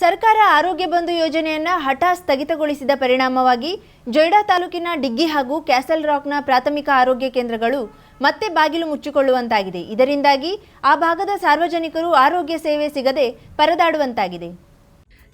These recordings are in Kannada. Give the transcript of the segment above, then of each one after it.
ಸರ್ಕಾರ ಆರೋಗ್ಯ ಬಂಧು ಯೋಜನೆಯನ್ನ ಹಠಾತ್ ಸ್ಥಗಿತಗೊಳಿಸಿದ ಪರಿಣಾಮವಾಗಿ ಜೊಯ್ಡಾ ತಾಲೂಕಿನ ಡಿಗ್ಗಿ ಹಾಗೂ ಕ್ಯಾಸಲ್ ರಾಕ್ನ ಪ್ರಾಥಮಿಕ ಆರೋಗ್ಯ ಕೇಂದ್ರಗಳು ಮತ್ತೆ ಬಾಗಿಲು ಮುಚ್ಚಿಕೊಳ್ಳುವಂತಾಗಿದೆ. ಇದರಿಂದಾಗಿ ಆ ಭಾಗದ ಸಾರ್ವಜನಿಕರು ಆರೋಗ್ಯ ಸೇವೆ ಸಿಗದೆ ಪರದಾಡುವಂತಾಗಿದೆ.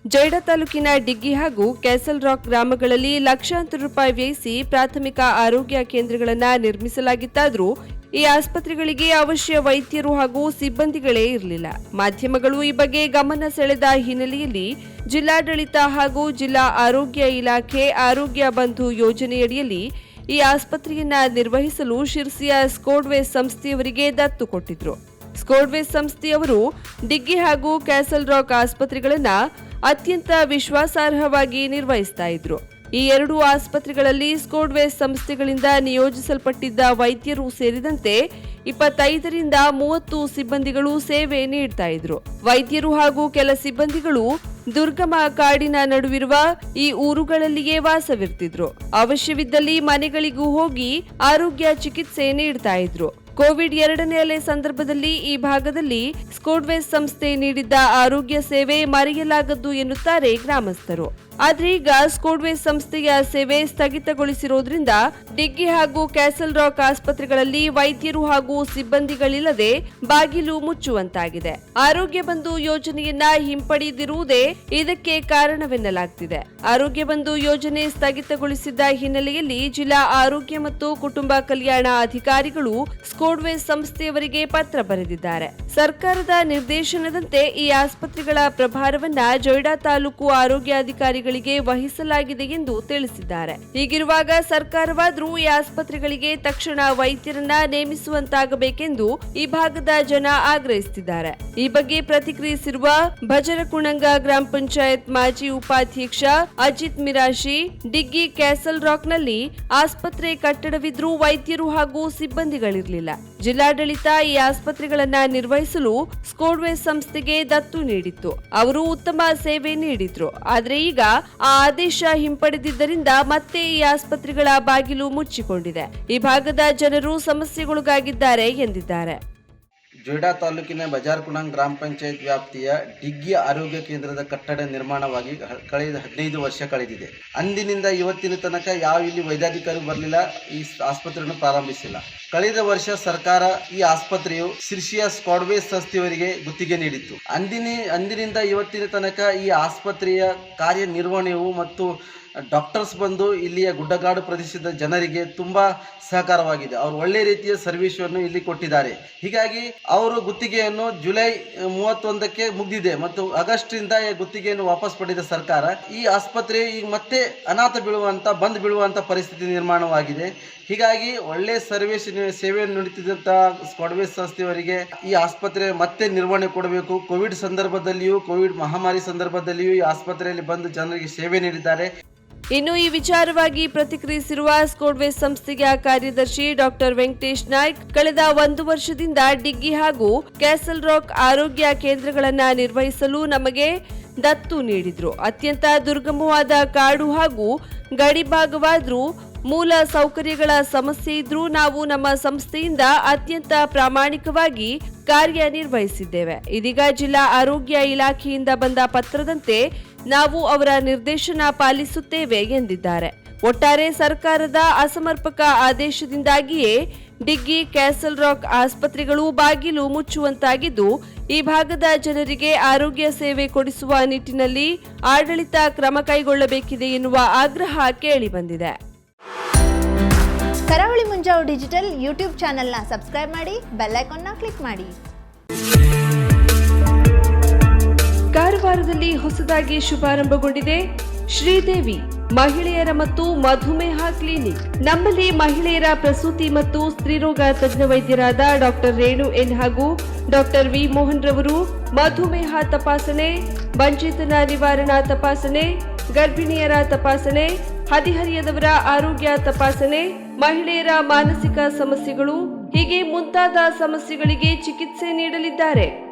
ಜೈಡಾ ತಾಲೂಕಿನ ಡಿಗ್ಗಿ ಹಾಗೂ ಕ್ಯಾಸಲ್ ರಾಕ್ ಗ್ರಾಮಗಳಲ್ಲಿ ಲಕ್ಷಾಂತರ ರೂಪಾಯಿ ವ್ಯಯಿಸಿ ಪ್ರಾಥಮಿಕ ಆರೋಗ್ಯ ಕೇಂದ್ರಗಳನ್ನು ನಿರ್ಮಿಸಲಾಗಿತ್ತಾದರೂ ಈ ಆಸ್ಪತ್ರೆಗಳಿಗೆ ಅವಶ್ಯ ವೈದ್ಯರು ಹಾಗೂ ಸಿಬ್ಬಂದಿಗಳೇ ಇರಲಿಲ್ಲ. ಮಾಧ್ಯಮಗಳು ಈ ಬಗ್ಗೆ ಗಮನ ಸೆಳೆದ ಹಿನ್ನೆಲೆಯಲ್ಲಿ ಜಿಲ್ಲಾಡಳಿತ ಹಾಗೂ ಜಿಲ್ಲಾ ಆರೋಗ್ಯ ಇಲಾಖೆ ಆರೋಗ್ಯ ಬಂಧು ಯೋಜನೆಯಡಿಯಲ್ಲಿ ಈ ಆಸ್ಪತ್ರೆಯನ್ನ ನಿರ್ವಹಿಸಲು ಶಿರ್ಸಿಯ ಸ್ಕೋಡ್ವೇಸ್ ಸಂಸ್ಥೆಯವರಿಗೆ ದತ್ತು ಕೊಟ್ಟಿದ್ರು. ಸ್ಕೋಡ್ವೇಸ್ ಸಂಸ್ಥೆಯವರು ಡಿಗ್ಗಿ ಹಾಗೂ ಕ್ಯಾಸಲ್ ರಾಕ್ ಆಸ್ಪತ್ರೆಗಳನ್ನ ಅತ್ಯಂತ ವಿಶ್ವಾಸಾರ್ಹವಾಗಿ ನಿರ್ವಹಿಸ್ತಾ ಇದ್ರು. ಈ ಎರಡು ಆಸ್ಪತ್ರೆಗಳಲ್ಲಿ ಸ್ಕೋಡ್ವೇಸ್ ಸಂಸ್ಥೆಗಳಿಂದ ನಿಯೋಜಿಸಲ್ಪಟ್ಟಿದ್ದ ವೈದ್ಯರು ಸೇರಿದಂತೆ ಇಪ್ಪತ್ತೈದರಿಂದ ಮೂವತ್ತು ಸಿಬ್ಬಂದಿಗಳು ಸೇವೆ ನೀಡ್ತಾ ಇದ್ರು. ವೈದ್ಯರು ಹಾಗೂ ಕೆಲ ಸಿಬ್ಬಂದಿಗಳು ದುರ್ಗಮ ಕಾಡಿನ ನಡುವಿರುವ ಈ ಊರುಗಳಲ್ಲಿಯೇ ವಾಸವಿರ್ತಿದ್ರು. ಅವಶ್ಯವಿದ್ದಲ್ಲಿ ಮನೆಗಳಿಗೂ ಹೋಗಿ ಆರೋಗ್ಯ ಚಿಕಿತ್ಸೆ ನೀಡ್ತಾ ಇದ್ರು. ಕೋವಿಡ್ ಎರಡನೇ ಅಲೆ ಸಂದರ್ಭದಲ್ಲಿ ಈ ಭಾಗದಲ್ಲಿ ಸ್ಕೋಡ್ವೇಸ್ ಸಂಸ್ಥೆ ನೀಡಿದ್ದ ಆರೋಗ್ಯ ಸೇವೆ ಮರೆಯಲಾಗದ್ದು ಎನ್ನುತ್ತಾರೆ ಗ್ರಾಮಸ್ಥರು. ಆದ್ರೆ ಈಗ ಸ್ಕೋಡ್ವೇಸ್ ಸಂಸ್ಥೆಯ ಸೇವೆ ಸ್ಥಗಿತಗೊಳಿಸಿರುವುದರಿಂದ ಡಿಗ್ಗಿ ಹಾಗೂ ಕ್ಯಾಸಲ್ ರಾಕ್ ಆಸ್ಪತ್ರೆಗಳಲ್ಲಿ ವೈದ್ಯರು ಹಾಗೂ ಸಿಬ್ಬಂದಿಗಳಿಲ್ಲದೆ ಬಾಗಿಲು ಮುಚ್ಚುವಂತಾಗಿದೆ. ಆರೋಗ್ಯ ಬಂಧು ಯೋಜನೆಯನ್ನ ಹಿಂಪಡೆಯದಿರುವುದೇ ಇದಕ್ಕೆ ಕಾರಣವೆನ್ನಲಾಗ್ತಿದೆ. ಆರೋಗ್ಯ ಬಂಧು ಯೋಜನೆ ಸ್ಥಗಿತಗೊಳಿಸಿದ್ದ ಹಿನ್ನೆಲೆಯಲ್ಲಿ ಜಿಲ್ಲಾ ಆರೋಗ್ಯ ಮತ್ತು ಕುಟುಂಬ ಕಲ್ಯಾಣ ಅಧಿಕಾರಿಗಳು ಸ್ಕೋಡ್ವೇಸ್ ಸಂಸ್ಥೆಯವರಿಗೆ ಪತ್ರ ಬರೆದಿದ್ದಾರೆ. ಸರ್ಕಾರದ ನಿರ್ದೇಶನದಂತೆ ಈ ಆಸ್ಪತ್ರೆಗಳ ಪ್ರಭಾರವನ್ನ ಜೊಯ್ಡಾ ತಾಲೂಕು ಆರೋಗ್ಯಾಧಿಕಾರಿಗಳಿಗೆ ವಹಿಸಲಾಗಿದೆ ಎಂದು ತಿಳಿಸಿದ್ದಾರೆ. ಹೀಗಿರುವಾಗ ಸರ್ಕಾರವಾದರೂ ಈ ಆಸ್ಪತ್ರೆಗಳಿಗೆ ತಕ್ಷಣ ವೈದ್ಯರನ್ನ ನೇಮಿಸುವಂತಾಗಬೇಕೆಂದು ಈ ಭಾಗದ ಜನ ಆಗ್ರಹಿಸುತ್ತಿದ್ದಾರೆ. ಈ ಬಗ್ಗೆ ಪ್ರತಿಕ್ರಿಯಿಸಿರುವ ಭಜರಕುಣಂಗ ಗ್ರಾಮ ಪಂಚಾಯತ್ ಮಾಜಿ ಉಪಾಧ್ಯಕ್ಷ ಅಜಿತ್ ಮಿರಾಶಿ, ಡಿಗ್ಗಿ ಕ್ಯಾಸಲ್ ರಾಕ್ನಲ್ಲಿ ಆಸ್ಪತ್ರೆ ಕಟ್ಟಡವಿದ್ರೂ ವೈದ್ಯರು ಹಾಗೂ ಸಿಬ್ಬಂದಿಗಳಿರಲಿಲ್ಲ. ಜಿಲ್ಲಾಡಳಿತ ಈ ಆಸ್ಪತ್ರೆಗಳನ್ನ ನಿರ್ವಹಿಸಲು ಸ್ಕೋಡ್ವೇ ಸಂಸ್ಥೆಗೆ ದತ್ತು ನೀಡಿತ್ತು. ಅವರು ಉತ್ತಮ ಸೇವೆ ನೀಡಿದ್ರು. ಆದರೆ ಈಗ ಆ ಆದೇಶ ಹಿಂಪಡೆದಿದ್ದರಿಂದ ಮತ್ತೆ ಈ ಆಸ್ಪತ್ರೆಗಳ ಬಾಗಿಲು ಮುಚ್ಚಿಕೊಂಡಿದೆ. ಈ ಭಾಗದ ಜನರು ಸಮಸ್ಯೆಗೊಳಗಾಗಿದ್ದಾರೆ ಎಂದಿದ್ದಾರೆ. ಜೊಯ್ಡಾ ತಾಲೂಕಿನ ಬಜಾರ್ಕುಣಂಗ್ ಗ್ರಾಮ ಪಂಚಾಯತ್ ವ್ಯಾಪ್ತಿಯ ಡಿಗ್ಗಿ ಆರೋಗ್ಯ ಕೇಂದ್ರದ ಕಟ್ಟಡ ನಿರ್ಮಾಣವಾಗಿ ಕಳೆದ ಹದಿನೈದು ವರ್ಷ ಕಳೆದಿದೆ. ಅಂದಿನಿಂದ ಇವತ್ತಿನ ತನಕ ಯಾವ ಇಲ್ಲಿ ವೈದ್ಯಾಧಿಕಾರಿ ಬರಲಿಲ್ಲ, ಈ ಆಸ್ಪತ್ರೆಯನ್ನು ಪ್ರಾರಂಭಿಸಿಲ್ಲ. ಕಳೆದ ವರ್ಷ ಸರ್ಕಾರ ಈ ಆಸ್ಪತ್ರೆಯು ಶಿರ್ಷಿಯ ಸ್ಕಾಡ್ವೇ ಸಂಸ್ಥೆಯವರಿಗೆ ಗುತ್ತಿಗೆ ನೀಡಿತ್ತು. ಅಂದಿನ, ಅಂದಿನಿಂದ ಇವತ್ತಿನ ತನಕ ಈ ಆಸ್ಪತ್ರೆಯ ಕಾರ್ಯನಿರ್ವಹಣೆಯು ಮತ್ತು ಡಾಕ್ಟರ್ಸ್ ಬಂದು ಇಲ್ಲಿಯ ಗುಡ್ಡಗಾಡು ಪ್ರದೇಶದ ಜನರಿಗೆ ತುಂಬಾ ಸಹಕಾರವಾಗಿದೆ. ಅವರು ಒಳ್ಳೆ ರೀತಿಯ ಸರ್ವಿಸನ್ನು ಇಲ್ಲಿ ಕೊಟ್ಟಿದ್ದಾರೆ. ಹೀಗಾಗಿ ಅವರು ಗುತ್ತಿಗೆಯನ್ನು ಜುಲೈ ಮೂವತ್ತೊಂದಕ್ಕೆ ಮುಗಿದಿದೆ ಮತ್ತು ಆಗಸ್ಟ್ ಇಂದ ಗುತ್ತಿಗೆಯನ್ನು ವಾಪಸ್ ಪಡೆದ ಸರ್ಕಾರ. ಈ ಆಸ್ಪತ್ರೆ ಈಗ ಮತ್ತೆ ಅನಾಥ ಬೀಳುವಂತ, ಬಂದ್ ಬೀಳುವಂತ ಪರಿಸ್ಥಿತಿ ನಿರ್ಮಾಣವಾಗಿದೆ. ಹೀಗಾಗಿ ಒಳ್ಳೆ ಸರ್ವಿಸ್ ಸೇವೆಯನ್ನು ನೀಡುತ್ತಿದ್ದಂತ ಸ್ಕಾಡ್ವೇಸ್ ಸಂಸ್ಥೆಯವರಿಗೆ ಈ ಆಸ್ಪತ್ರೆ ಮತ್ತೆ ನಿರ್ವಹಣೆ ಕೊಡಬೇಕು. ಕೋವಿಡ್ ಸಂದರ್ಭದಲ್ಲಿಯೂ, ಕೋವಿಡ್ ಮಹಾಮಾರಿ ಸಂದರ್ಭದಲ್ಲಿಯೂ ಈ ಆಸ್ಪತ್ರೆಯಲ್ಲಿ ಬಂದು ಜನರಿಗೆ ಸೇವೆ ನೀಡಿದ್ದಾರೆ. ಇನ್ನು ಈ ವಿಚಾರವಾಗಿ ಪ್ರತಿಕ್ರಿಯಿಸಿರುವ ಸ್ಕೋಡ್ವೆ ಸಂಸ್ಥೆಯ ಕಾರ್ಯದರ್ಶಿ ಡಾಕ್ಟರ್ ವೆಂಕಟೇಶ್ ನಾಯ್ಕ್, ಕಳೆದ ಒಂದು ವರ್ಷದಿಂದ ಡಿಗ್ಗಿ ಹಾಗೂ ಕ್ಯಾಸಲ್ ರಾಕ್ ಆರೋಗ್ಯ ಕೇಂದ್ರಗಳನ್ನು ನಿರ್ವಹಿಸಲು ನಮಗೆ ದತ್ತು ನೀಡಿದ್ರು. ಅತ್ಯಂತ ದುರ್ಗಮವಾದ ಕಾಡು ಹಾಗೂ ಗಡಿಭಾಗವಾದ್ರೂ ಮೂಲ ಸೌಕರ್ಯಗಳ ಸಮಸ್ಯೆ ಇದ್ರೂ ನಾವು ನಮ್ಮ ಸಂಸ್ಥೆಯಿಂದ ಅತ್ಯಂತ ಪ್ರಾಮಾಣಿಕವಾಗಿ ಕಾರ್ಯನಿರ್ವಹಿಸಿದ್ದೇವೆ. ಇದೀಗ ಜಿಲ್ಲಾ ಆರೋಗ್ಯ ಇಲಾಖೆಯಿಂದ ಬಂದ ಪತ್ರದಂತೆ ನಾವು ಅವರ ನಿರ್ದೇಶನ ಪಾಲಿಸುತ್ತೇವೆ ಎಂದಿದ್ದಾರೆ. ಒಟ್ಟಾರೆ ಸರ್ಕಾರದ ಅಸಮರ್ಪಕ ಆದೇಶದಿಂದಾಗಿಯೇ ಡಿಗ್ಗಿ, ಕ್ಯಾಸಲ್ ರಾಕ್ ಆಸ್ಪತ್ರೆಗಳು ಬಾಗಿಲು ಮುಚ್ಚುವಂತಾಗಿದ್ದು, ಈ ಭಾಗದ ಜನರಿಗೆ ಆರೋಗ್ಯ ಸೇವೆ ಕೊಡಿಸುವ ನಿಟ್ಟಿನಲ್ಲಿ ಆಡಳಿತ ಕ್ರಮ ಕೈಗೊಳ್ಳಬೇಕಿದೆ ಎನ್ನುವ ಆಗ್ರಹ ಕೇಳಿಬಂದಿದೆ ಕರಾವಳಿ ಮುಂಜಾವು ಡಿಜಿಟಲ್ ಯೂಟ್ಯೂಬ್ ಚಾನೆಲ್ನ ಸಬ್ಸ್ಕ್ರೈಬ್ ಮಾಡಿ, ಬೆಲ್ ಐಕಾನ್ನ ಕ್ಲಿಕ್ ಮಾಡಿ. ಕಾರವಾರದಲ್ಲಿ ಹೊಸದಾಗಿ ಶುಭಾರಂಭಗೊಂಡಿದೆ. ಶ್ರೀದೇವಿ, ಮಹಿಳೆಯರ ಮತ್ತು ಮಧುಮೇಹ ಕ್ಲಿನಿಕ್. ನಮ್ಮಲ್ಲಿ ಮಹಿಳೆಯರ ಪ್ರಸೂತಿ ಮತ್ತು ಸ್ತ್ರೀರೋಗ ತಜ್ಞ ವೈದ್ಯರಾದ ಡಾಕ್ಟರ್ ರೇಣು ಎನ್ ಹಾಗೂ ಡಾಕ್ಟರ್ ವಿ ಮೋಹನ್ ರವರು ಮಧುಮೇಹ ತಪಾಸಣೆ, ಬಂಚಿತನ ನಿವಾರಣಾ ತಪಾಸಣೆ, ಗರ್ಭಿಣಿಯರ ತಪಾಸಣೆ, ಹದಿಹರಿಯದವರ ಆರೋಗ್ಯ ತಪಾಸಣೆ, ಮಹಿಳೆಯರ ಮಾನಸಿಕ ಸಮಸ್ಯೆಗಳು, ಹೀಗೆ ಮುಂತಾದ ಸಮಸ್ಯೆಗಳಿಗೆ ಚಿಕಿತ್ಸೆ ನೀಡಲಿದ್ದಾರೆ.